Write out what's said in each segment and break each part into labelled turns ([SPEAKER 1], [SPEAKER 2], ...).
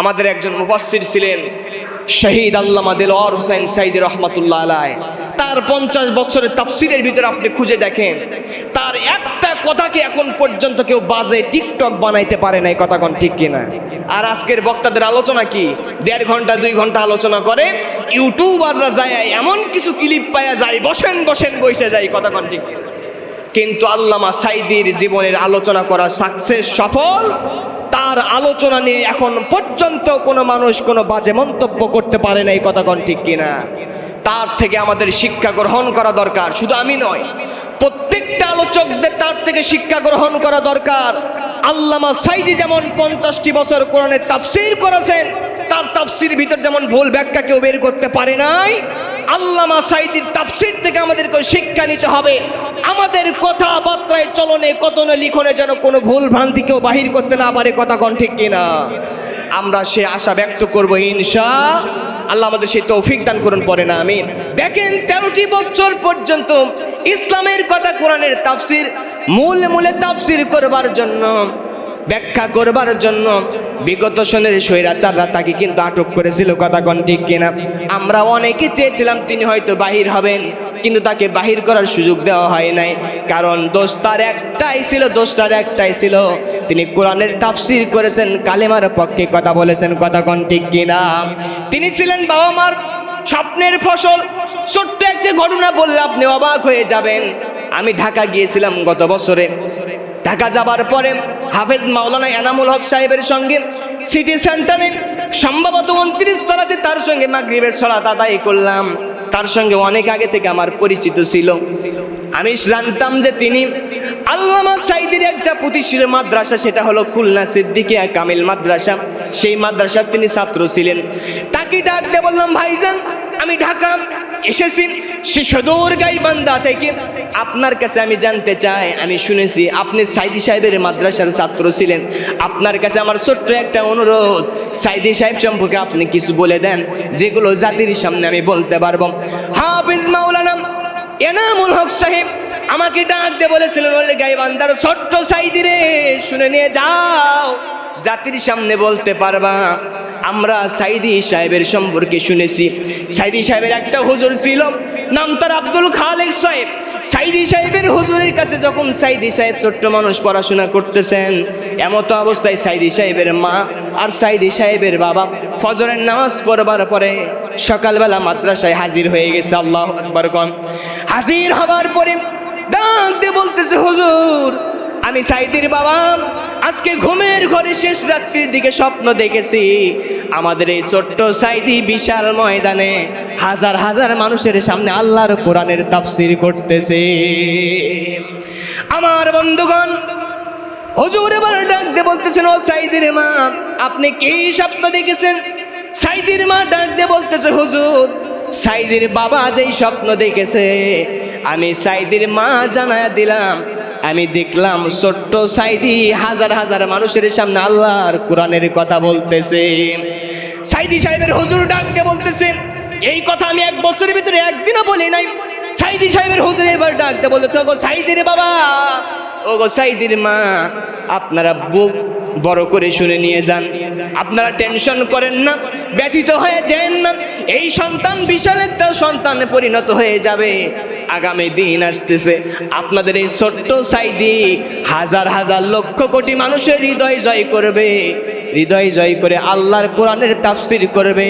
[SPEAKER 1] আমাদের একজন মুফাসসির ছিলেন শহীদ আল্লামা দেলোয়ার হোসেন সাইদি রহমাতুল্লাহ আলাই তার পঞ্চাশ বছরের তাফসিরের ভিতরে আপনি খুঁজে দেখেন, তার একটা কথাকে এখন পর্যন্ত কেউ বাজে টিকটক বানাইতে পারে না এই কথা কোন ঠিক কিনা? আর আজকের বক্তাদের আলোচনা কি? দেড় ঘণ্টা, দুই ঘণ্টা আলোচনা করে, ইউটিউবাররা যায়, এমন কিছু ক্লিপ পায়া যায়, বসেন বসেন, বসে যায় এই কথা কোন ঠিক কিনা? কিন্তু আল্লামা সাইদির জীবনের আলোচনা করা সাকসেস সফল তার আলোচনা নিয়ে এখন পর্যন্ত কোনো মানুষ কোনো বাজে মন্তব্য করতে পারে না, এই কথা কোন ঠিক কিনা? তার থেকে আমাদের শিক্ষা গ্রহণ করা দরকার, শুধু আমি নয়, প্রত্যেকটা আলোচকদের তার থেকে শিক্ষা গ্রহণ করা দরকার। আল্লামা সাইদি যেমন পঞ্চাশটি বছর কোরআনের তাফসির করেছেন, তার তাফসির ভিতর যেমন ভুল ব্যাখ্যা কেউ বের করতে পারে নাই আল্লামা সাইদির তাফসির থেকে আমাদেরকে শিক্ষা নিতে হবে। আমাদের কথাবার্তায় চলনে কতনে লিখনে যেন কোনো ভুল ভ্রান্তি কেউ বাহির করতে না পারে, কথা কন ঠিক কিনা? আমরা সে আশা ব্যক্ত করব, ইনশা আল্লাহ আমাদের সেই তৌফিক দান করুন, পরে না, আমিন। দেখেন তেরোটি বছর পর্যন্ত ইসলামের কথা কোরআনের তাফসির, মূল মূলে তাফসির করবার জন্য ব্যাখ্যা করবার জন্য বিগত সনের স্বৈরাচাররা তাকে কিন্তু আটক করেছিল, কথা কোন ঠিক কিনা? আমরা অনেকে চেয়েছিলাম তিনি হয়তো বাহির হবেন, কিন্তু তাকে বাহির করার সুযোগ দেওয়া হয় নাই। কারণ দোস্তার একটাই ছিল দোস্তার একটাই ছিল। তিনি কোরআনের তাফসির করেছেন, কালেমার পক্ষে কথা বলেছেন, কথা কোন ঠিক কিনা? তিনি ছিলেন বাবা মার স্বপ্নের ফসল। ছোট্ট একটা ঘটনা বললে আপনি অবাক হয়ে যাবেন। আমি ঢাকা গিয়েছিলাম গত বছরে। ঢাকা যাবার পরে হাফেজ মাওলানা এনামুল হক সাহেবের সঙ্গে সিটি সেন্টারে সম্ভবত উনত্রিশ তলাতে তার সঙ্গে মা মাগরিবের সলাত আদায় করলাম। তার সঙ্গে অনেক আগে থেকে আমার পরিচিত ছিল। আমি জানতাম যে তিনি আল্লামা সাইদের একটা প্রতিষ্ঠিত মাদ্রাসা, সেটা হলো খুলনা সিদ্দিকিয়া কামিল মাদ্রাসা। সেই মাদ্রাসার তিনি ছাত্র ছিলেন। তাকে ডাক দিয়ে বললাম, ভাইজান আমি ঢাকা এসেছি, সে সদর গাইবান্ধা থেকে। আপনার কাছে আমি জানতে চাই, আমি শুনেছি আপনি সাইদি সাহেবের মাদ্রাসার ছাত্র ছিলেন। আপনার কাছে আমার ছোট্ট একটা অনুরোধ, সাইদি সাহেব সম্পর্কে আপনি কিছু বলে দেন, যেগুলো জাতির সামনে আমি বলতে পারব। হাফিজ মাওলানা এনামুল হক সাহেব আমাকে ডাক দিয়ে বলেছিলেন বলে গাইবান্ধার ছোট্ট সাইদি রে, শুনে নিয়ে যাও। জাতির সামনে বলতে পারবা আমরা সাইদি সাহেবের সম্পর্কে শুনেছি। সাইদি সাহেবের একটা হুজুর ছিল, নাম তার আব্দুল খালেক সাহেব। সাইদি সাহেবের হুজুরের কাছে যখন সাইদি সাহেব ছোট্ট মানুষ পড়াশোনা করতেছেন, এমতো অবস্থায় সাইদি সাহেবের মা আর সাইদি সাহেবের বাবা ফজরের নামাজ পড়বার পরে সকালবেলা মাদ্রাসায় হাজির হয়ে গেছে, আল্লাহ হাজির হবার পরে ডাক বলতেছে, হুজুর আমি সাইদির বাবা, আজকে ঘুমের ঘরে শেষ রাত্রির দিকে স্বপ্ন দেখেছি। আমাদের এই ছোট্ট সাইদি বিশাল ময়দানে হাজার হাজার মানুষের সামনে আল্লাহর কোরআনের তাফসির করতেছে। আমার বন্ধুগণ, হুজুর এবার ডাক দিয়ে বলতেছেন, ও সাইদির মা, আপনি কি স্বপ্ন দেখেছেন? সাইদির মা ডাক দিয়ে বলতেছে, হুজুর, সাইদির বাবা যেই স্বপ্ন দেখেছে, আমি সাইদির মা জানায় দিলাম আমি দেখলাম ছোট্ট সাইদি হাজার হাজার মানুষের সামনে আল্লাহর কোরআনের কথা বলতেছে। সাইদি সাহেবের হুজুর ডাকতে বলতেছেন এই কথা আমি এক বছরের ভিতরে একদিনও বলি নাই। সাইদি সাহেবের হুজুর এবার ডাকতে বলতেছে গো সাইদির বাবা ও গো সাইদির মা, আপনারা বুক বড় করে শুনে নিয়ে যান। আপনারা টেনশন করেন না, ব্যথিত হয়ে যান না এই সন্তান বিশাল একটা সন্তানে পরিণত হয়ে যাবে। আগামী দিন আসতেছে, আপনাদের এই ছোট্ট সাইদি হাজার হাজার লক্ষ কোটি মানুষের হৃদয় জয় করবে। হৃদয় জয় করে আল্লাহর কোরআনের তাফসির করবে।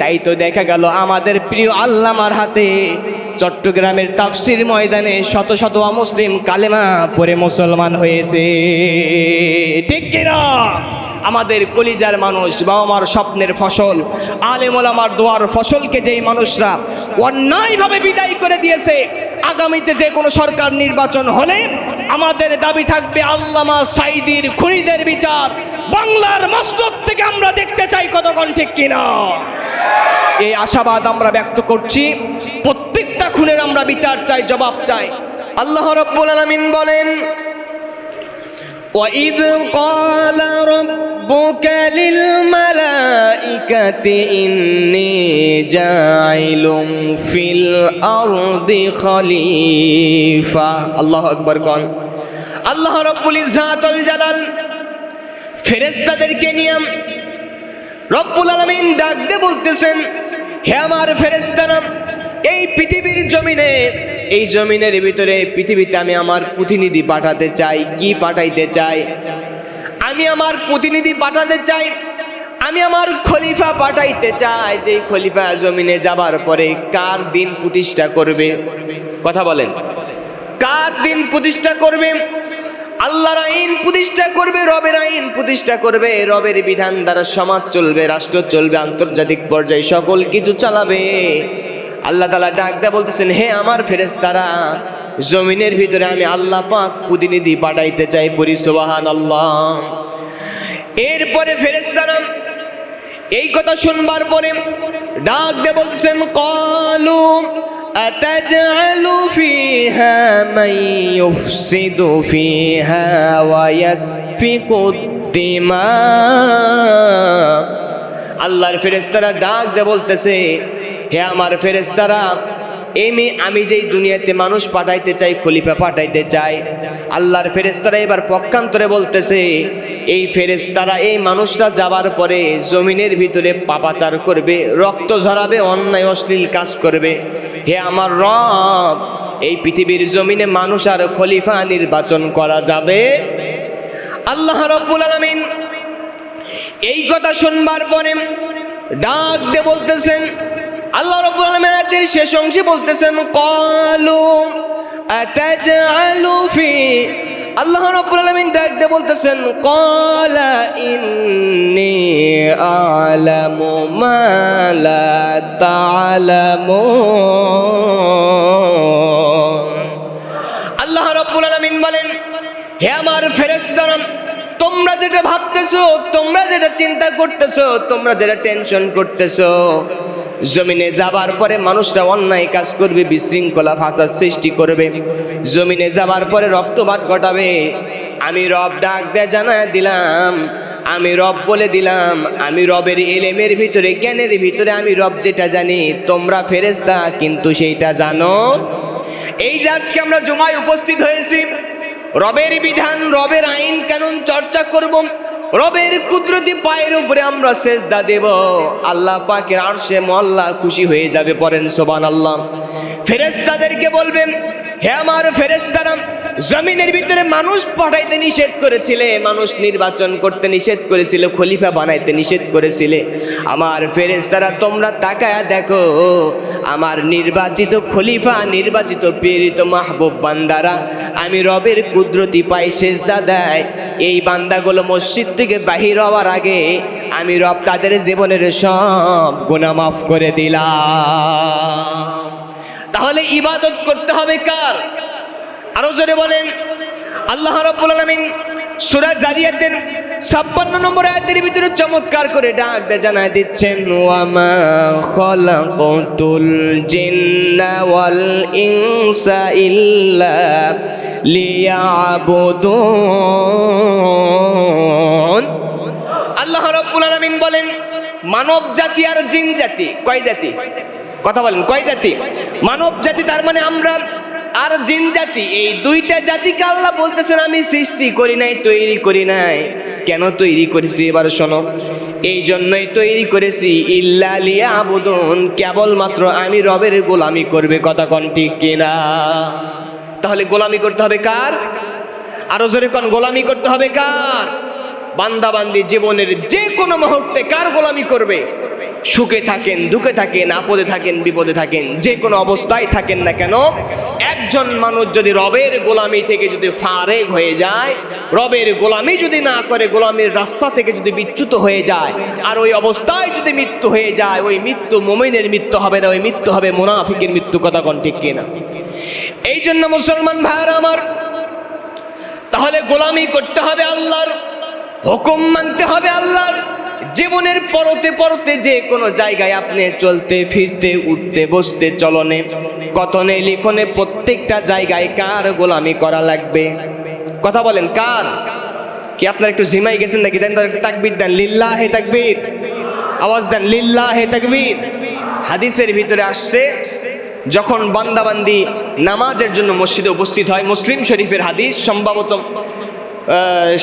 [SPEAKER 1] তাই তো দেখা গেল আমাদের প্রিয় আল্লামার হাতে। চট্টগ্রামের তাফসির ময়দানে শত শত অমুসলিম কালেমা পরে মুসলমান হয়েছে। ঠিক কিনা? আমাদের কলিজার মানুষ বাবা মার স্বপ্নের ফসল আলেমল আমার দোয়ার ফসলকে যেই মানুষরা অন্যায়ভাবে বিদায় করে দিয়েছে, আগামীতে যে কোনো সরকার নির্বাচন হলে আমাদের দাবি থাকবে আল্লামা সাইদির খুনিদের বিচার। বাংলার মসজিদ থেকে আমরা দেখতে চাই কতক্ষণ ঠিক কিনা। এই আশাবাদ আমরা ব্যক্ত করছি। প্রত্যেকটা খুনের আমরা বিচার চাই জবাব চাই আল্লাহ রব্বুল আলামিন বলেন وَإِذْ قَالَ رَبُّكَ لِلْمَلَائِكَةِ إِنِّي جَاعِلٌ فِي الْأَرْضِ خَلِيفَةً আল্লাহু আকবার কোন আল্লাহ রব্বুল ইজ্জাতুল জালাল ফেরেশতাদেরকে নিয়ে রব্বুল আলামিন ডাক দিয়ে বলতেছেন হে আমার ফেরেশতারা এই পৃথিবীর জমিনে, এই জমিনের ভিতরে পৃথিবীতে আমি আমার প্রতিনিধি পাঠাতে চাই। কি পাঠাইতে চাই? আমি আমার প্রতিনিধি পাঠাতে চাই। আমি আমার খলিফা পাঠাইতে চাই। যে খলিফা জমিনে যাবার পরে কার দিন প্রতিষ্ঠা করবে? কথা বলেন। কার দিন প্রতিষ্ঠা করবে? আল্লাহর আইন প্রতিষ্ঠা করবে, রবের আইন প্রতিষ্ঠা করবে, রবের বিধান দ্বারা সমাজ চলবে, রাষ্ট্র চলবে, আন্তর্জাতিক পর্যায়ে সকল কিছু চালাবে। আল্লাহ তালা ডাক দেয়া বলতেছেন হে আমার ফেরেশতারা জমিনের ভিতরে আমি আল্লাহ পাক প্রতিনিধি পাঠাইতে চাই পরিসবাহান আল্লাহ এরপরে ফেরেশতারা এই কথা শুনবার পরে ডাক দে বলছেন কলু أتجعل فيها من يفسد فيها ويسفك الدماء আল্লাহর ফেরেশতারা ডাক দে বলতেছে হে আমার ফেরেশতারা, এমি আমি যেই দুনিয়াতে মানুষ পাঠাইতে চাই, খলিফা পাঠাইতে চাই। আল্লাহর ফেরেশতারা এবার পক্ষান্তরে বলতেছে, এই ফেরেশতারা, এই মানুষটা যাবার পরে জমিনের ভিতরে পাপাচার করবে, রক্ত ঝরাবে, অন্যায়, অশ্লীল কাজ করবে। হে আমার রব, এই পৃথিবীর জমিনে মানুষ আর খলিফা নির্বাচন করা যাবে? আল্লাহ রব্বুল আলামিন এই কথা শুনবার পরে ডাক দিয়ে বলতেছেন আল্লাহ রাব্বুল আলামিন আয়াতের শেষ অংশে বলতেছেন ক্বালু আতাজআলু ফি আল্লাহ রাব্বুল আলামিন ডাক দিয়ে বলতেছেন ক্বালা ইন্নী আ'লামু মা লা তা'লামুন আল্লাহ রাব্বুল আলামিন বলেন, হে আমার ফেরেশতারা তোমরা যেটা ভাবতেছো, তোমরা যেটা চিন্তা করতেছো, তোমরা যেটা টেনশন করতেছো জমিনে যাবার পরে মানুষরা অন্যায় কাজ করবে, বিশৃঙ্খলা ভাষার সৃষ্টি করবে। জমিনে যাবার পরে রক্তপাত ঘটাবে। আমি রব ডাক দেয়া জানা দিলাম, আমি রব বলে দিলাম, আমি রবের এলেমের ভিতরে, জ্ঞানের ভিতরে আমি রব যেটা জানি, তোমরা ফেরেস্তা কিন্তু সেইটা জানো। এই যে আজকে আমরা জমায় উপস্থিত হয়েছি, রবের বিধান, রবের আইন কানুন চর্চা করব। রবের কুদরতি পায়ের উপরে আমরা শেষ সেজদা দেব। আল্লাহ পাকের আর সে মল্লা খুশি হয়ে যাবে পরেন সোবান আল্লাহ ফেরেস্তাদেরকে বলবেন হে আমার ফেরেস্তারা জমিনের ভিতরে মানুষ পাঠাইতে নিষেধ করেছিলে, মানুষ নির্বাচন করতে নিষেধ করেছিল, খলিফা বানাইতে নিষেধ করেছিলে। আমার ফেরেস্তারা তোমরা তাকায়া দেখো, আমার নির্বাচিত খলিফা, নির্বাচিত প্রেরিত মাহবুব বান্দারা, আমি রবের কুদরতি পাই সেজদা দেয়। এই বান্দাগুলো মসজিদ থেকে বাহির হওয়ার আগে আমি রব তাদের জীবনের সব গুনাহ মাফ করে দিলাম। তাহলে ইবাদত করতে হবে কার? আরও জোরে বলেন। আল্লাহ রাব্বুল আলামিন সূরা জারিয়াতের 56 নম্বর আয়াতের ভিতরে চমৎকার করে ডাক দিয়ে জানায় দিচ্ছেন ওয়ামা খলাকতুল জিন্না ওয়াল ইনসা ইল্লা লিয়াবুদুন। আল্লাহ রাব্বুল আলামিন বলেন মানব জাতি আর জিন জাতি কয় জাতি? কথা বলেন, কয় জাতি? মানব জাতি, তার মানে আমরা আর জিন জাতি, এই দুইটা জাতিকে আল্লাহ বলতেছেন, আমি সৃষ্টি করি নাই, তৈরি করি নাই। কেন তৈরি করেছি এবার শোনো। এই জন্যই তৈরি করেছি, ইল্লা লিয়া আবুদন কেবলমাত্র আমি রবের গোলামি করবে, কথা কন ঠিক কিনা? তাহলে গোলামি করতে হবে কার? আরও জোরে কোন, গোলামি করতে হবে কার? বান্দাবান্দি জীবনের যে কোনো মুহূর্তে কার গোলামি করবে? সুখে থাকেন, দুঃখে থাকেন, আপদে থাকেন, বিপদে থাকেন, যে কোনো অবস্থায় থাকেন না কেন, একজন মানুষ যদি রবের গোলামি থেকে যদি ফারেক হয়ে যায়, রবের গোলামি যদি না করে, গোলামির রাস্তা থেকে যদি বিচ্যুত হয়ে যায়, আর ওই অবস্থায় যদি মৃত্যু হয়ে যায়, ওই মৃত্যু মোমিনের মৃত্যু হবে না, ওই মৃত্যু হবে মোনাফিকের মৃত্যু, কথা কোন ঠিক কিনা? এই জন্য মুসলমান ভাইয়েরা আমার, তাহলে গোলামি করতে হবে আল্লাহর, হুকুম মানতে হবে আল্লাহর জীবনের পরতে পরতে যে কোনো জায়গায় আপনি চলতে, ফিরতে, উঠতে, বসতে, চলনে, কথনে, লিখনে প্রত্যেকটা জায়গায় কার গোলামি করা লাগবে? কথা বলেন, কার? কি আপনার একটু জিমাই গেছেন নাকি? দেন তাকবির দেন। লিল্লাহ হে তাকবীর। আওয়াজ দেন, লিল্লাহ হে তাকবীর। হাদিসের ভিতরে আসছে, যখন বান্দাবান্দি নামাজের জন্য মসজিদে উপস্থিত হয়, মুসলিম শরীফের হাদিস সম্ভবত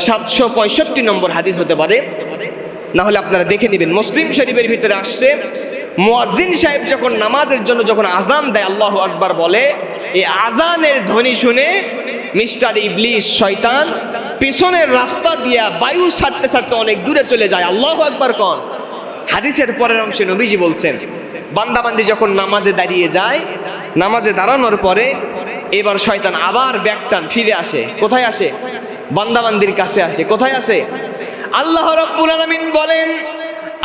[SPEAKER 1] সাতশো পঁয়ষট্টি নম্বর হাদিস হতে পারে। না হলে আপনারা দেখে নেবেন। মুসলিম শরীফের ভিতরে আসছে, মুয়াজ্জিন সাহেব যখন নামাজের জন্য যখন আজান দেয়, আল্লাহ আকবার বলে, এই আজানের ধ্বনি শুনে মিস্টার ইবলিস, শয়তান পেছনের রাস্তা দিয়া বায়ু ছাড়তে ছাড়তে অনেক দূরে চলে যায়। আল্লাহ আকবার কন। হাদিসের পরের অংশে নবীজি বলছেন, বান্দাবান্দি যখন নামাজে দাঁড়িয়ে যায়, নামাজে দাঁড়ানোর পরে এবার শয়তান আবার ব্যাকটান ফিরে আসে। কোথায় আসে? বান্দাবান্দির কাছে আসে। কোথায় আসে? আল্লাহ রাব্বুল আলামিন বলেন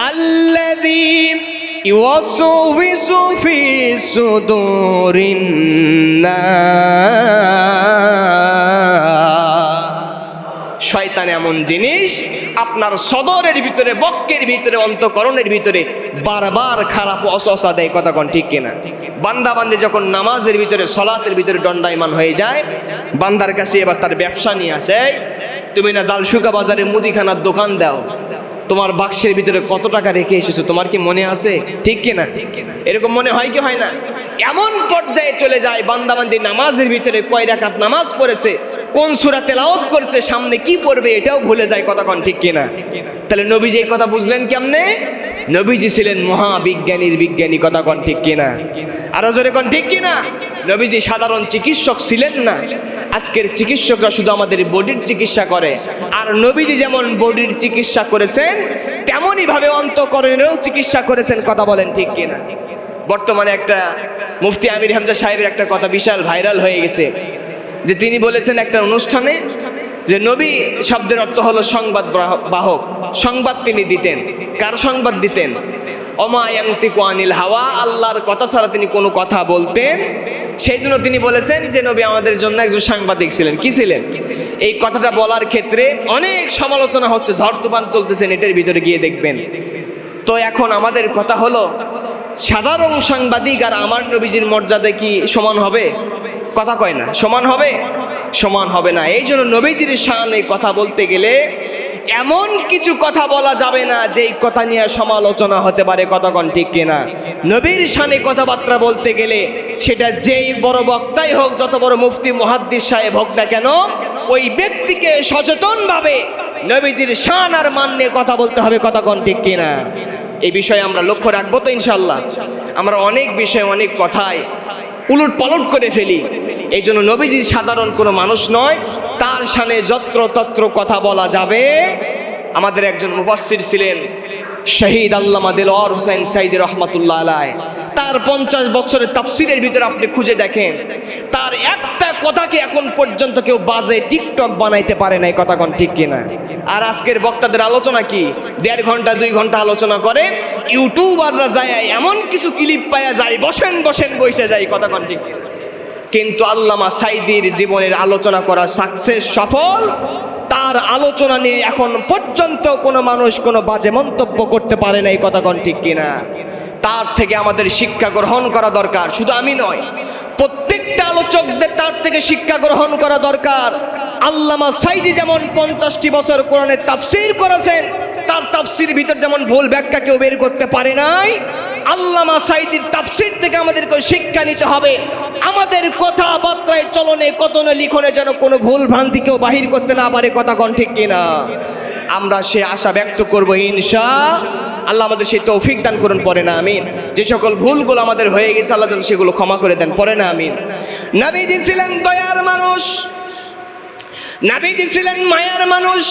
[SPEAKER 1] আল্লাযী ইউওয়াসউইসু ফি সুদুরিন নাস। শয়তান এমন জিনিস আপনার সদরের ভিতরে বক্কের ভিতরে অন্তকরণের ভিতরে বারবার খারাপ অসহসা দেয় কথা কোন ঠিক কিনা? বান্দা বান্দি যখন নামাজের ভিতরে সলাতের ভিতরে দণ্ডায়মান হয়ে যায় বান্দার কাছে এবার তার ব্যবসা নিয়ে আসে "এই, তুমি না জালসুকা বাজারে মুদিখানার দোকান দাও। তোমার বাক্সের ভিতরে কত টাকা রেখে এসেছ, তোমার কি মনে আছে? ঠিক কি কিনা? এরকম মনে হয় কি হয় না? এমন পর্যায়ে চলে যায়, বান্দাবান্দি নামাজের ভিতরে কয় রাকাত নামাজ পড়েছে, কোন সুরা তেলাওয়াত করছে, সামনে কি পড়বে এটাও ভুলে যায় কতক্ষণ, ঠিক কিনা? তাহলে নবীজি এই কথা বুঝলেন কেমনে? নবীজি ছিলেন মহাবিজ্ঞানীর বিজ্ঞানী কন ঠিক কিনা? আরও জোরে কন, ঠিক কিনা? নবীজি সাধারণ চিকিৎসক ছিলেন না। আজকের চিকিৎসকরা শুধু আমাদের বডির চিকিৎসা করে, আর নবীজি যেমন বডির চিকিৎসা করেছেন, তেমনই ভাবে অন্তকরণেরও চিকিৎসা করেছেন, কথা বলেন ঠিক কিনা? বর্তমানে একটা মুফতি আমির হামজা সাহেবের একটা কথা বিশাল ভাইরাল হয়ে গেছে, যে তিনি বলেছেন একটা অনুষ্ঠানে যে নবী শব্দের অর্থ হলো সংবাদ বাহ- বাহক, সংবাদ তিনি দিতেন। কার সংবাদ দিতেন? অমায়ান্তিকু আনিল হাওয়া, আল্লাহর কথা ছাড়া তিনি কোনো কথা বলতেন। সেই জন্য তিনি বলেছেন যে, নবী আমাদের জন্য একজন সাংবাদিক ছিলেন। কি ছিলেন? এই কথাটা বলার ক্ষেত্রে অনেক সমালোচনা হচ্ছে, ঝড় তুফান চলতেছে, নেটের ভিতরে গিয়ে দেখবেন। তো এখন আমাদের কথা হলো, সাধারণ সাংবাদিক আর আমার নবীজির মর্যাদা কি সমান হবে? কথা কয় না, সমান হবে? সমান হবে না। এই জন্য নবীজির শানে কথা বলতে গেলে এমন কিছু কথা বলা যাবে না যেই কথা নিয়ে সমালোচনা হতে পারে কতক্ষণ, ঠিক কিনা? নবীর শানে কথাবার্তা বলতে গেলে সেটা যেই বড় বক্তাই হোক, যত বড় মুফতি, মুহাদ্দিস সাহেব হোক না কেন, ওই ব্যক্তিকে সচেতনভাবে নবীজির শান আর মান নিয়ে কথা বলতে হবে কতক্ষণ, ঠিক কিনা? এই বিষয়ে আমরা লক্ষ্য রাখব তো ইনশাল্লাহ আমরা অনেক বিষয়ে অনেক কথায় উলট পালট করে ফেলি। এই জন্য নবীজি সাধারণ কোনো মানুষ নয়, তার সানে যত্র তত্র কথা বলা যাবে। আমাদের একজন মুফাসসির ছিলেন শহীদ আল্লামা দেলোয়ার হোসেন সাইদি রহমাতুল্লাহ আলাই তার পঞ্চাশ বছরের তাফসিরের ভিতরে আপনি খুঁজে দেখেন, তার একটা কথাকে এখন পর্যন্ত কেউ বাজে টিকটক বানাইতে পারে নাই, কথা কোন ঠিক কিনা? আর আজকের বক্তাদের আলোচনা কি? দেড় ঘণ্টা, দুই ঘণ্টা আলোচনা করে, ইউটিউবাররা যায়, এমন কিছু ক্লিপ পাওয়া যায়, বসেন বসেন, বসে যায়, কথা কোন ঠিক কিনা? কিন্তু আল্লামা সাইদির জীবনের আলোচনা করা সাকসেস সফল, তার আলোচনা নিয়ে এখন পর্যন্ত কোনো মানুষ কোনো বাজে মন্তব্য করতে পারে না, এই কথা কোন ঠিক কিনা? তার থেকে আমাদের শিক্ষা গ্রহণ করা দরকার, শুধু আমি নয়, প্রত্যেকটা আলোচকদের তার থেকে শিক্ষা গ্রহণ করা দরকার। আল্লামা সাইদি যেমন পঞ্চাশটি বছর কোরআনের তাফসির করেছেন তার তাফসির ভিতর যেমন ভুল ব্যাখ্যা কেউ বের করতে পারে নাই, আল্লামা সাইদির তাফসির থেকে আমাদেরকে শিক্ষা নিতে হবে। আমাদের কথাবার্তায় চলনে কতনে লিখনে যেন কোনো ভুল ভ্রান্তি কেউ বাহির করতে না পারে, কথা কন ঠিক কিনা? আমরা সে আশা ব্যক্ত করব, ইনশা আল্লাহ আমাদের সেই তৌফিক দান করুন, পরে না, আমিন। যে সকল ভুলগুলো আমাদের হয়ে গেছে, আল্লাহ যেন সেগুলো ক্ষমা করে দেন, পরে না, আমিন। নবীজি ছিলেন দয়ার মানুষ। নাবিজি ছিলেন মায়ার মানুষ।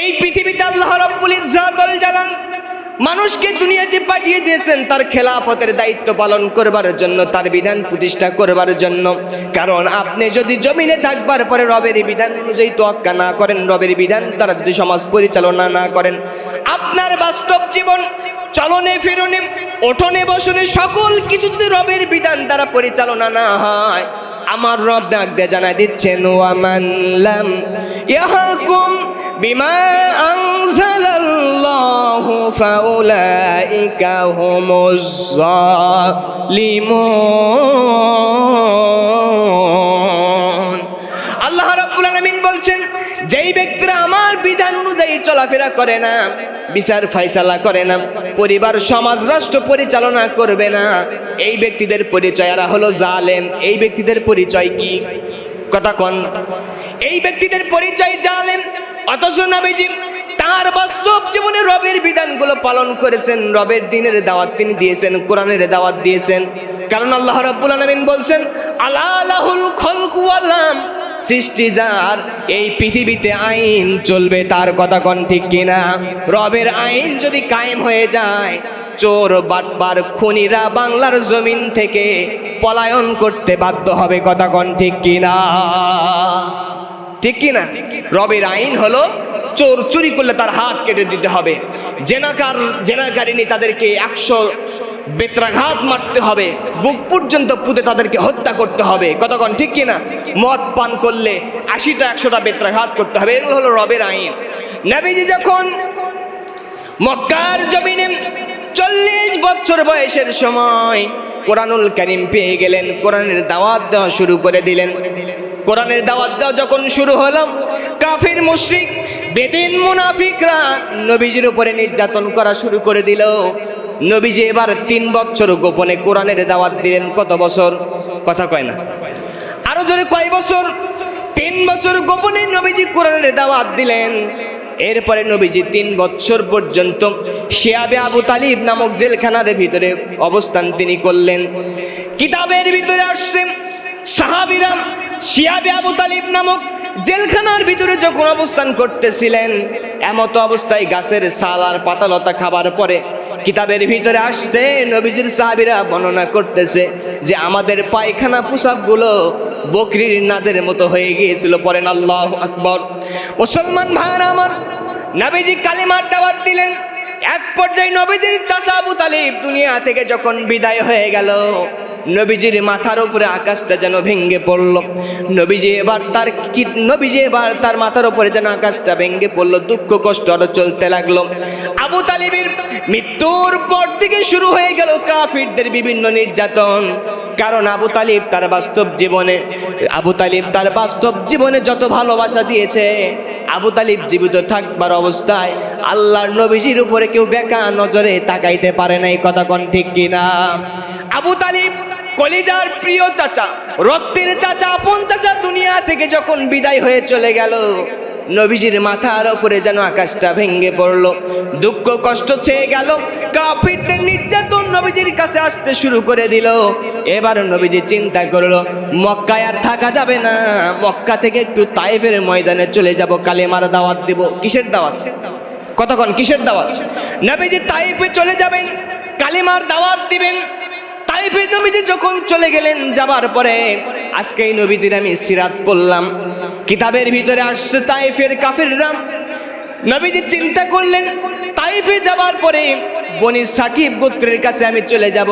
[SPEAKER 1] এই পৃথিবীতে আল্লাহ রাব্বুল ইজ্জাতুল জালাল মানুষকে দুনিয়াতে পাঠিয়ে দিয়েছেন তার খেলাফতের দায়িত্ব পালন করবার জন্য, তার বিধান প্রতিষ্ঠা করবার জন্য। কারণ আপনি যদি জমিনে থাকবার পরে রবের বিধান অনুযায়ী তোয়াক্কা না করেন, রবের বিধান দ্বারা যদি সমাজ পরিচালনা না করেন, আপনার বাস্তব জীবন, চলনে ফিরনে ওঠনে বসনে সকল কিছু যদি রবের বিধান দ্বারা পরিচালনা না হয় আমার রব ডাক দিয়ে জানাই দিচ্ছেন ওয়ামাল্লাম ইয়াহকুম বিমা আনজালাল্লাহু ফাউলাইকা হুমুজ জালিমুন আল্লাহ রাব্বুল আলামিন বলছেন, যেই ব্যক্তিরা আমার চলাফেরা করে না, বিচার ফাইসালা করে না, পরিবার, সমাজ, রাষ্ট্র পরিচালনা করবে না। এই ব্যক্তিদের পরিচয় এরা হলো জালেম। এই ব্যক্তিদের পরিচয় কি? কথা কন। এই ব্যক্তিদের পরিচয় জালেম। অথচ নবীজি তার বাস্তব জীবনে রবের বিধানগুলো পালন করেছেন। রবের দিনের দাওয়াত তিনি দিয়েছেন, কোরআনের দাওয়াত দিয়েছেন। কারণ আল্লাহ রাব্বুল আলামিন বলছেন আলাহুল খলকু আলাম সৃষ্টি যার, এই পৃথিবীতে আইন চলবে, তার কথা কোন ঠিক কিনা? রবের আইন যদি কায়েম হয়ে যায়, চোর বাটবার খুনিরা বাংলার জমিন থেকে পলায়ন করতে বাধ্য হবে, কথা কোন ঠিক কিনা? ঠিক কিনা? রবের আইন হলো, চোর চুরি করলে তার হাত কেটে দিতে হবে। জেনাকার জেনাকারিনী তাদেরকে একশো বেত্রাঘাত মারতে হবে, বুক পর্যন্ত পুঁতে তাদেরকে হত্যা করতে হবে। কতক্ষণ ঠিক কিনা? মদ পান করলে আশিটা, একশোটা বেত্রাঘাত করতে হবে। এগুলো হলো রবের আইন। নবীজি যখন মক্কার জমিনে চল্লিশ বছর বয়সের সময় কোরআনুল করিম পেয়ে গেলেন, কোরআনের দাওয়াত দেওয়া শুরু করে দিলেন। কোরআনের দাওয়াত দেওয়া যখন শুরু হলো, কাফির মুশরিক, বেদিন মুনাফিকরা নবীজির উপরে নির্যাতন করা শুরু করে দিল। নবীজি এবার তিন বছর গোপনে কোরআনের দাওয়াত দিলেন, কত বছর? কথা কয় না। আরও জোরে কয় বছর? তিন বছর গোপনে নবীজি কোরআনের দাওয়াত দিলেন। এরপরে নবীজি তিন বছর পর্যন্ত শিয়াবে আবু তালিব নামক জেলখানার ভিতরে অবস্থান তিনি করলেন। কিতাবের ভিতরে আসছে, সাহাবিরা শিয়াবে আবু তালিব নামক জেলখানার ভিতরে যখন অবস্থান করতেছিলেন, এমত অবস্থায় গাছের ছাল আর পাতালতা খাবার পরে কিতাবের ভিতরে আসছে, নবীজির সাহাবিরা বর্ণনা করতেছে যে আমাদের পায়খানা পোশাকগুলো বকরির নাদের মতো হয়ে গিয়েছিল। পরেন আল্লাহ আকবর। মুসলমান ভাইরা আমার, নবীজি কালিমার দাওয়াত দিলেন। এক পর্যায়ে নবীজির চাচা আবু তালিব দুনিয়া থেকে যখন বিদায় হয়ে গেল, নবীজির মাথার উপরে আকাশটা যেন ভেঙ্গে পড়ল। নবীজি এবার তার কি, নবীজি এবার তার মাথার উপরে যেন আকাশটা ভেঙ্গে পড়ল, দুঃখ কষ্ট আরও চলতে লাগল। আবু তালিবের মৃত্যুর পর থেকে শুরু হয়ে গেল কাফিরদের বিভিন্ন নির্যাতন। কারণ আবু তালিব তার বাস্তব জীবনে, আবু তালিব তার বাস্তব জীবনে যত ভালোবাসা দিয়েছে আবু তালিব জীবিত থাকবার অবস্থায় আল্লাহর নবীজির উপরে কেউ বেকা নজরে তাকাইতে পারে না, এই কথা কোন ঠিক কিনা? আবু তালিব কলিজার প্রিয় চাচা, রক্তের চাচা, আপন চাচা দুনিয়া থেকে যখন বিদায় হয়ে চলে গেল, নবীজির মাথার উপরে যেন আকাশটা ভেঙে পড়ল। দুঃখ কষ্ট ছেয়ে গেল, কাফিরদের নির্যাতন নবীজির কাছে আসতে শুরু করে দিল। এবার নবীজি চিন্তা করল, মক্কায় আর থাকা যাবে না। মক্কা থেকে একটু তাইফের ময়দানে চলে যাব, কালেমার দাওয়াত দেব। কিসের দাওয়াত? কতক্ষণ? কিসের দাওয়াত? নবীজি তাইফে চলে যাবেন, কালিমার দাওয়াত দিবেন। তাইফে নবীজি যখন চলে গেলেন, যাবার পরে আজকে এই নবীজির আমি সিরাত পড়লাম। কিতাবের ভিতরে আসছে তাইফের কাফিররা। নবীজি চিন্তা করলেন, তাইফে যাবার পরে বনি সাকিব গোত্রের কাছে আমি চলে যাব।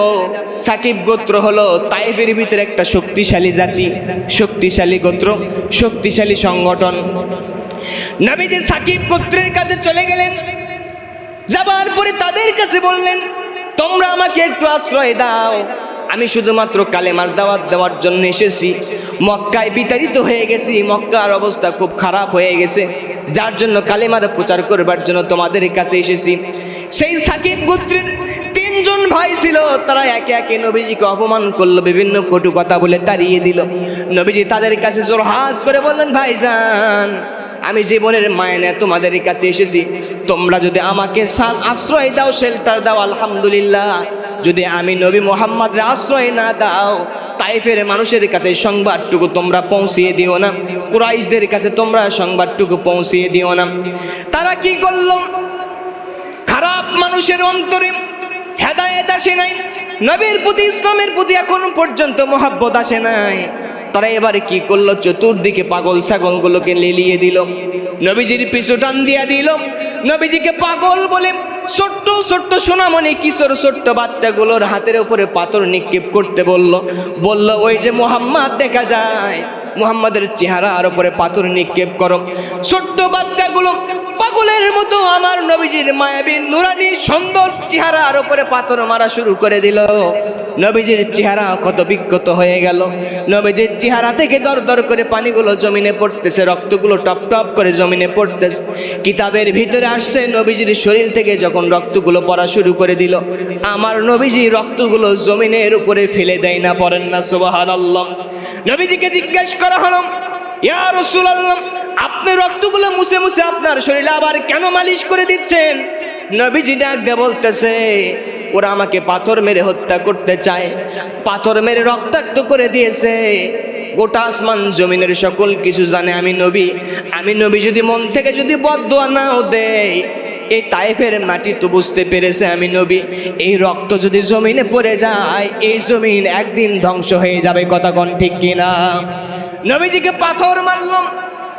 [SPEAKER 1] সাকিব গোত্র হলো তাইফের ভিতরে একটা শক্তিশালী জাতি, শক্তিশালী গোত্র, শক্তিশালী সংগঠন। নবীজি সাকিব গোত্রের কাছে চলে গেলেন। যাবার পরে তাদের কাছে বললেন, তোমরা আমাকে একটু আশ্রয় দাও। আমি শুধুমাত্র কালেমার দাওয়াত দেওয়ার জন্য এসেছি। মক্কায় বিতাড়িত হয়ে গেছি। মক্কার অবস্থা খুব খারাপ হয়ে গেছে। যার জন্য কালেমার প্রচার করবার জন্য তোমাদের কাছে এসেছি। সেই সাকিব গোত্রের তিনজন ভাই ছিল। তারা একে একে নবীজিকে অপমান করল, বিভিন্ন কটু কথা বলে তাড়িয়ে দিল। নবীজি তাদের কাছে জোর হাত করে বললেন, ভাইজান, আমি জীবনের মায়নে তোমাদের কাছে এসেছি। তোমরা যদি আমাকে আশ্রয় দাও, শেল্টার দাও, আলহামদুলিল্লাহ। যদি আমি নবী মোহাম্মদের আশ্রয় না দাও, তাইফের মানুষের কাছে সংবাদটুকু তোমরা পৌঁছিয়ে দিও না। কুরাইশদের কাছে তোমরা সংবাদটুকু পৌঁছিয়ে দিও না। তারা কি করল? খারাপ মানুষের অন্তরে হেদায়েত আসে নাই। নবীর প্রতি, ইসলামের প্রতি এখনও পর্যন্ত মহাব্বত আসে নাই। তারা এবারে কি করল? চতুর্দিকে পাগল ছাগলগুলোকে লেলিয়ে দিল। নবীজির পিছু টান দিয়া দিল। নবীজিকে পাগল বলে ছোট্ট ছোট্ট সোনামণি কিশোর ছোট্ট বাচ্চাগুলোর হাতের উপরে পাথর নিক্ষেপ করতে বলল বলল, ওই যে মোহাম্মদ, দেখা যায় মুহাম্মাদের চেহারার উপরে পাথর নিক্ষেপ করো। ছোট্ট বাচ্চাগুলো পাগলের মতো আমার নবীজির মায়াবী নুরানি সুন্দর চেহারার উপরে পাথর মারা শুরু করে দিল। নবীজির চেহারা কত বিক্ষত হয়ে গেল। নবীজির চেহারা থেকে দর দর করে পানিগুলো জমিনে পড়তেছে, রক্তগুলো টপ টপ করে জমিনে পড়তেছে। কিতাবের ভিতরে আসছে, নবীজির শরীর থেকে যখন রক্তগুলো পড়া শুরু করে দিল, আমার নবীজি রক্তগুলো জমিনের উপরে ফেলে দেয় না, পড়েন না, সুবহানাল্লাহ। নবীজিকে জিজ্ঞেস করা হলো, ইয়া রাসূলুল্লাহ, আপনি রক্তগুলো মুছে মুছে আপনার শরীরে আবার কেন মালিশ করে দিচ্ছেন? নবীজি ডাক দিয়ে বলতেছে, ওরা আমাকে পাথর মেরে হত্যা করতে চায়, পাথর মেরে রক্তাক্ত করে দিয়েছে। গোটা আসমান জমিনের সকল কিছু জানে আমি নবী। আমি নবী যদি মন থেকে যদি বদোয়া নাও দেয় এই তাইফের মাটি তো বুঝতে পেরেছে আমি নবী। এই রক্ত যদি জমিনে পড়ে যায়, এই জমিন একদিন ধ্বংস হয়ে যাবে, কথা কোন ঠিক কিনা? নবীজিকে পাথর মারলাম।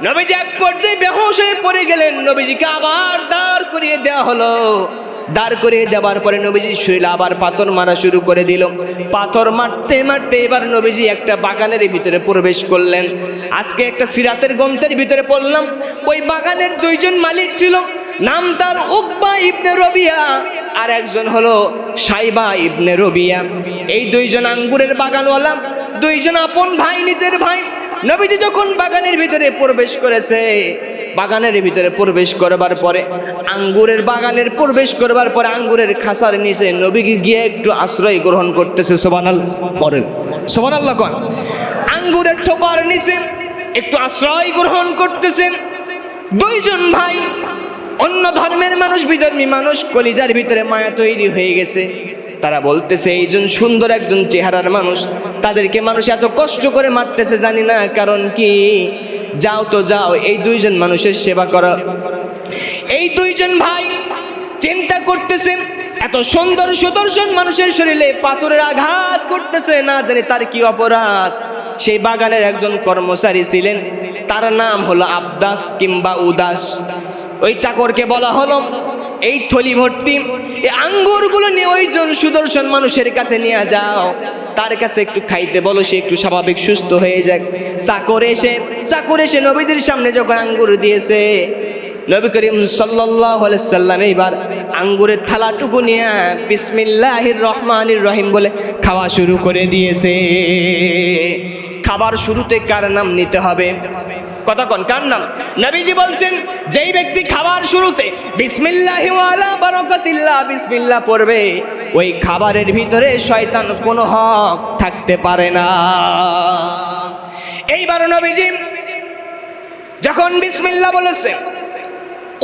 [SPEAKER 1] নবীজি এক পর্যায়ে বেহোশ হয়ে পড়ে গেলেন। নবীজিকে আবার দাঁড় করিয়ে দেওয়া হলো। দাঁড় করিয়ে দেওয়ার পরে নবীজি শরীরে আবার পাথর মারা শুরু করে দিল। পাথর মারতে মারতে এবার নবীজি একটা বাগানের ভিতরে প্রবেশ করলেন। আজকে একটা সিরাতের গ্রন্থের ভিতরে পড়লাম। ওই বাগানের দুইজন মালিক ছিল। নাম তার উকবা ইবনে রবিয়া। আর একজন হলো সাইবা ইবনে রবিয়া। এই দুইজন আঙ্গুরের বাগানওয়ালা, দুইজন আপন ভাই, নিজের ভাই। নবীজি যখন বাগানের ভিতরে প্রবেশ করেছে, বাগানের ভিতরে প্রবেশ করবার পরে, আঙ্গুরের বাগানের প্রবেশ করবার পরে আঙ্গুরের খাসার নিচে নবীকে গিয়ে একটু আশ্রয় গ্রহণ করতেছে সোবানাল করেন সোবানাল্লাহ কন। আঙ্গুরের থোপার নিচে একটু আশ্রয় গ্রহণ করতেছেন। দুইজন ভাই অন্য ধর্মের মানুষ, বিধর্মী মানুষ কলিজার ভিতরে মায়া তৈরি হয়ে গেছে। তারা বলতেছে এইজন সুন্দর একজন চেহারার মানুষ, তাদেরকে মানুষ এত কষ্ট করে মারতেছে জানি না, কারণ কি? যাও তো যাও, এই দুইজন মানুষের সেবা করো। এই দুইজন ভাই চিন্তা করতেছেন এত সুন্দর সুদর্শন মানুষের শরীরে পাথরের আঘাত করতেছে, না জানি তার কি অপরাধ? সেই বাগানের একজন কর্মচারী ছিলেন, তার নাম হলো আবদাস কিংবা উদাস। ওই চাকরকে বলা হলো, এই থলি ভর্তি, এই আঙ্গুরগুলো নিয়ে ওইজন সুদর্শন মানুষের কাছে নিয়ে যাও। তার কাছে একটু খাইতে বলো, সে একটু স্বাভাবিক সুস্থ হয়ে যাক। চাকর এসে চাকর এসে নবীদের সামনে যখন আঙ্গুর দিয়েছে, নবী করিম সাল্লাহ সাল্লাম এইবার আঙ্গুরের থালাটুকু নিয়ে বিসমিল্লাহির রহমানির রহিম বলে খাওয়া শুরু করে দিয়েছে। খাবার শুরুতে কার নাম নিতে হবে? কথা কন, কার নাম? নবীজি বলছেন, যেই ব্যক্তি খাবার শুরুতে বিসমিল্লাহি বারাকাতিল্লাহ, বিসমিল্লাহ পড়বে, ওই খাবারের ভিতরে শয়তান কোনো হক থাকতে পারে না। এইবার নবীজি যখন বিসমিল্লাহ বলেছে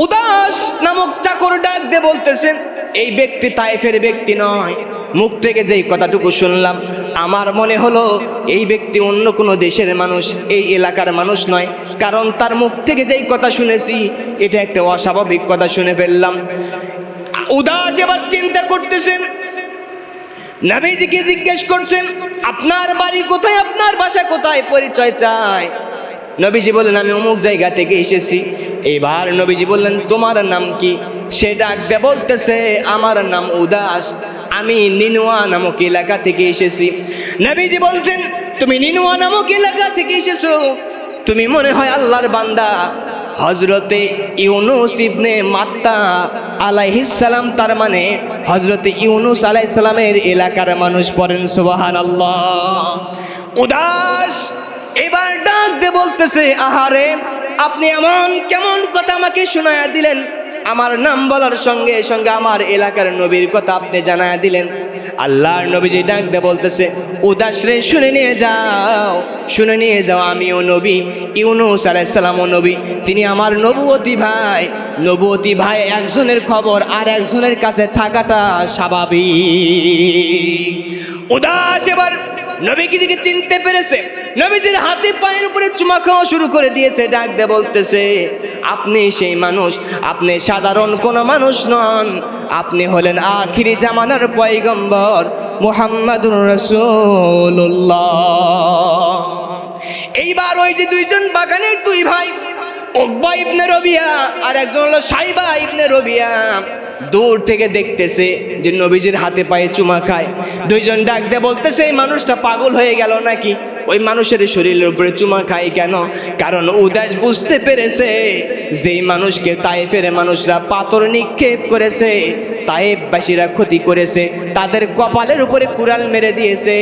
[SPEAKER 1] উদাস নামক চাকর ডাক দিয়ে বলতেছেন এই ব্যক্তি তাইফের ব্যক্তি নয়। মুখ থেকে যেই কথাটুকু শুনলাম, আমার মনে হলো এই ব্যক্তি অন্য কোনো দেশের মানুষ, এই এলাকার মানুষ নয়। কারণ তার মুখ থেকে যেই কথা শুনেছি, এটা একটা অস্বাভাবিক কথা শুনে ফেললাম। উদাস এবার চিন্তা করতেছেন। নবীজিকে জিজ্ঞেস করছেন, আপনার বাড়ি কোথায়? আপনার বাসা কোথায়? পরিচয় চাই। নবীজি বললেন, আমি অমুক জায়গা থেকে এসেছি। এবার নবীজি বললেন, তোমার নাম কি? সে ডাক দিয়ে বলতেছে, আমার নাম উদাস, আমি নিনুয়া নামক এলাকা থেকে এসেছি। নবীজি বলছেন, তুমি নিনুয়া নামক এলাকা থেকে এসেছ। তুমি মনে হয় আল্লাহর বান্দা। হজরতে ইউনুস ইবনে মাত্তা আলাইহিসালাম তার মানে হজরতে ইউনুস আলাইসালামের এলাকার মানুষ পড়েন সুবাহান আল্লাহ উদাস, এবার ডাক দে বলতেছে, আহারে, আপনি এমন কেমন কথা আমাকে শোনায়া দিলেন? আমার নাম বলার সঙ্গে সঙ্গে আমার এলাকার নবীর কথা আপনি জানায় দিলেন। আল্লাহর নবীজি ডাক দে বলতেছে, উদাস রে, শুনে নিয়ে যাও, শুনে নিয়ে যাও, আমিও নবী, ইউনুস আলাইসালামও নবী, তিনি আমার নবুয়তী ভাই নবুয়তী ভাই একজনের খবর আর একজনের কাছে থাকাটা স্বাভাবিক। উদাস এবার নবীজিকে চিনতে পেরেছে, নবীজির হাতে পায়ের উপরে চুমা খাওয়া শুরু করে দিয়েছে, ডাক দে বলতেছে, আপনি সেই মানুষ, আপনি সাধারণ কোনো মানুষ নন। আপনি হলেন আখিরি জামানার পয়গম্বর মুহাম্মাদুর রসুল্লাহ এইবার ওই যে দুইজন বাগানের দুই ভাই ওকবা ইবনে রবিয়া আর একজন হলো সাইবা ইবনে রবিয়া। দূর থেকে দেখতেছে যে নবীজির হাতে পায়ে চুমা খায়। দুইজন ডাক দিয়ে বলতেছে, এই মানুষটা পাগল হয়ে গেল নাকি? ওই মানুষের শরীরের উপরে চুমা খায় কেন? কারণ উদাস বুঝতে পেরেছে, যেই মানুষকে তাইফের মানুষরা পাথর নিক্ষেপ করেছে তাইফবাসীরা ক্ষতি করেছে, তাদের কপালের উপরে কুড়াল মেরে দিয়েছে।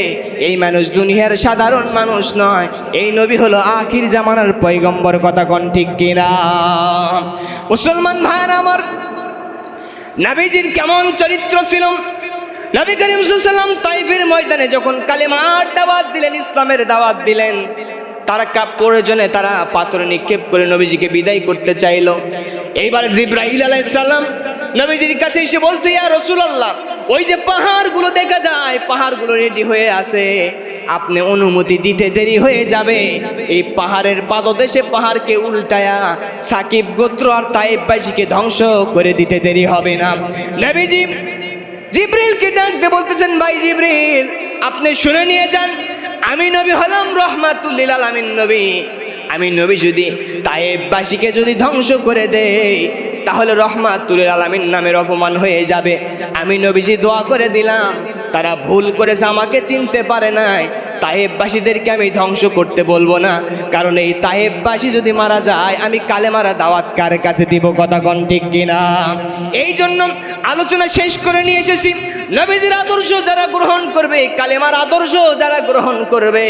[SPEAKER 1] এই মানুষ দুনিয়ার সাধারণ মানুষ নয়। এই নবী হলো আখির জামানার পয়গম্বর, কথা কোন ঠিক কিনা? মুসলমান ভাইয়ের আমার, নাবিজির কেমন চরিত্র ছিল? নবী করিম সাল্লাম তাইফের ময়দানে যখন কালেমার দাওয়াত দিলেন, ইসলামের দাওয়াত দিলেন, তারা কাপ প্রয়োজনে তারা পাথর নিক্ষেপ করে নবীজিকে বিদায় করতে চাইলো। এইবার জিব্রাহিল আলাইসাল্লাম নবীজির কাছে এসে বলছে, ইয়া রসুলাল্লাহ, ওই যে পাহাড়গুলো দেখা যায়, পাহাড়গুলো রেডি হয়ে আছে। আপনি অনুমতি দিতে দেরি হয়ে যাবে। এই পাহাড়ের পাদদেশে পাহাড়কে উল্টায়া সাকিব গোত্র আর তাইবাসীকে ধ্বংস করে দিতে দেরি হবে না। নবীজি জিব্রিলকে ডাকতে বলতেছেন, ভাই জিব্রিল, আপনি শুনে নিয়ে যান, আমি নবী হলাম রহমাতুল্লিল আলামিন নবী। আমি নবী যদি তায়েববাসীকে যদি ধ্বংস করে দেই, তাহলে রহমাতুল আলামিন নামের অপমান হয়ে যাবে। আমি নবীজি দোয়া করে দিলাম, তারা ভুল করেছে, আমাকে চিনতে পারে নাই। তাহেববাসীদেরকে আমি ধ্বংস করতে বলব না। কারণ এই তাহেববাসী যদি মারা যায়, আমি কালে মারা দাওয়াত কার কাছে দিব কথা কন ঠিক কিনা? এই জন্য আলোচনা শেষ করে নিয়ে এসেছি। নবীজির আদর্শ যারা গ্রহণ করবে, কালেমার আদর্শ যারা গ্রহণ করবে,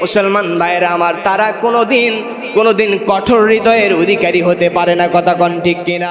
[SPEAKER 1] মুসলমান ভাইয়েরা আমার, তারা কোনোদিন কোনোদিন কঠোর হৃদয়ের অধিকারী হতে পারে না, কথা কন ঠিক কিনা?